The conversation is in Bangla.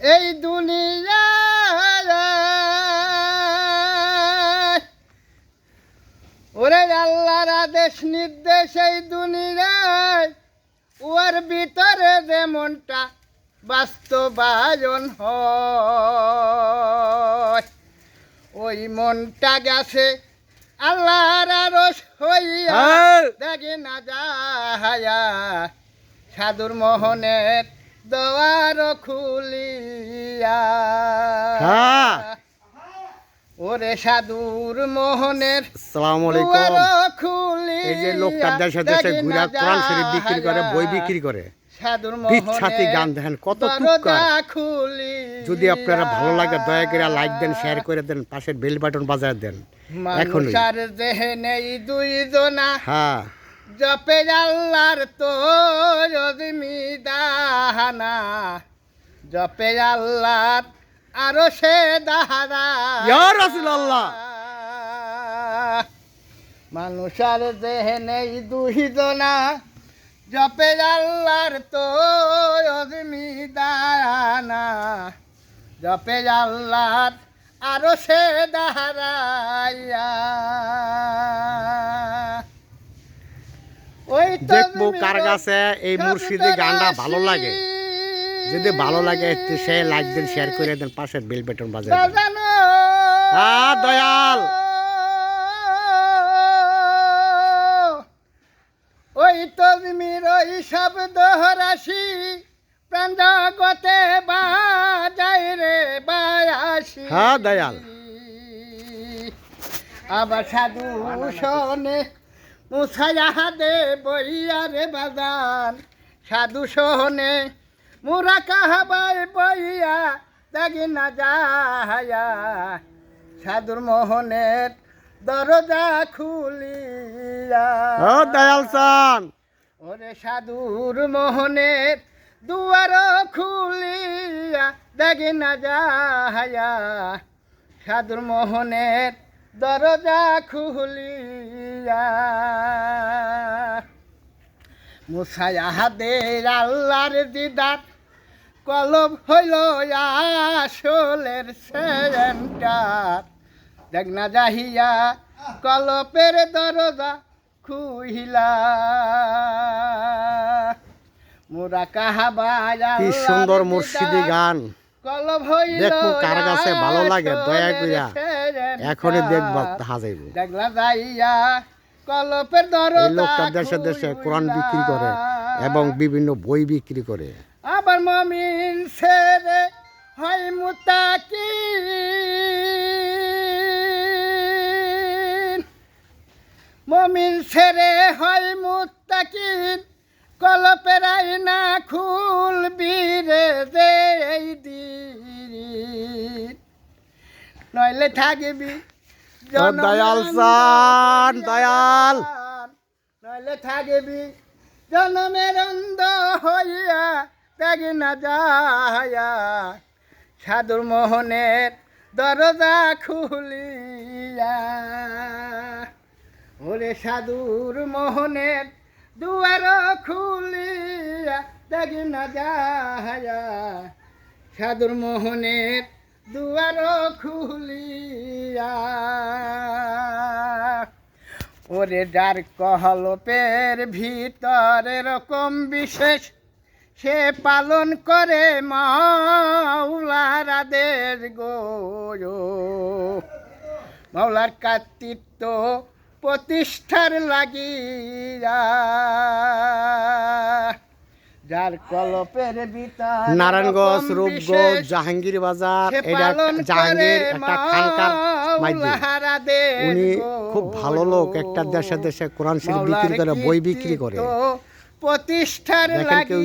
এই দুনিয়া ওরে আল্লাহর আদেশ নির্দেশ এই দুনিয়ায় ওর ভিতরে যেমনটা বাস্তবায়ন হয় ওই মনটা গেছে আল্লাহর আরস হইয়া হ্যাঁ। দেখে না যাহায়া সাধুর মোহনের দোয়ার খুলিয়া। হ্যাঁ। ওরে সাধুর মোহনের আসসালামু আলাইকুম। এই যে লোকটার দেশে দেশে ঘুরা কোরআন শরীফ বিক্রি করে বই বিক্রি করে সাধুর পিচ্ছাতি গান দেখেন কত যদি আপনারা ভালো লাগে দয়া করে লাইক দেন শেয়ার করে দেন পাশের বেল বাটন বাজায় দেন। এখন মানুষার দেহে নেই দুই জনা। হ্যাঁ। জপে আল্লাহর তো দাহানা জপে আল্লাহর আরও সে দাহারা ইয়া রাসূলুল্লাহ। মানুষার দেহে নেই দুই জনা জপে আল্লাহর তো দাহানা জপে আল্লাহর আরও সে দাহারাইয়া দেখব কার কাছে এই মুর্শিদি গানটা ভালো লাগে। যদি ভালো লাগে সে লাইক দেন শেয়ার করে দেন পাশের বেল বাটন দেন। দয়াল। ওই তজমির ওই শব্দ রাশি প্রাণ জগতে বাজাই রে বায়াসি। হ্যাঁ, দয়াল। আবার সাধু শোনে মুসাইয়া দে বইয়া রে বাজান সাধু শোনে মুরা কাহাবাই বইয়া দেখি না যাহায়া। সাধুর মোহনের দরজা খুলিয়া। ও দয়াল চান। ওরে সাধুর মোহনের দুয়ার খুলিয়া দেখি না যাহায়া। সাধুর মোহনের দরজা খুলিয়া মুসায়াহাদের আল্লাহর দিদার কলব হইল আসলের সেন্টার। দেখ না যাহিয়া কলপের দরজা খুহিলা। মোরা কাহাবা কি সুন্দর মুর্শিদি গান। কলব হইল কার কাছে ভালো লাগে, দয়া কইরা। সেন্টার। দেখবা দেখলা যাইয়া কলপের দরজা এই লোকটা দেশে দেশে কোরআন বিক্রি করে এবং বিভিন্ন বই বিক্রি করে। আবার মমিন ছেড়ে হয় মুতাকি মমিন ছেড়ে হয় মুতাকিন কলপের আইনা খুলবি রে দে দিন নইলে থাকবি। দয়াল সান দয়াল। নইলে থাকবি। জনমের অন্ধ হইয়া দেখি না যায়া সাধুর মোহনের দরজা খুলিয়া। ওরে সাধুর মোহনের দুয়ার খুলিয়া দেখি না যায়া সাধুর মোহনের দুয়ার খুলিয়া। ওরে যার কহলপের ভিতর এরকম বিশেষ, সে পালন করে মাওলার আদেশ গো। মাওলার কার্তিত্ব প্রতিষ্ঠার লাগিয়া। যার কলপের ভিতর নারায়ণগঞ্জ রূপগঞ্জ জাহাঙ্গীর বাজার এটা জাহাঙ্গীর একটা খানকার উনি খুব ভালো লোক একটা দেশে দেশে কোরআন শরীফ বিক্রি করে বই বিক্রি করে। প্রতিষ্ঠার কেউ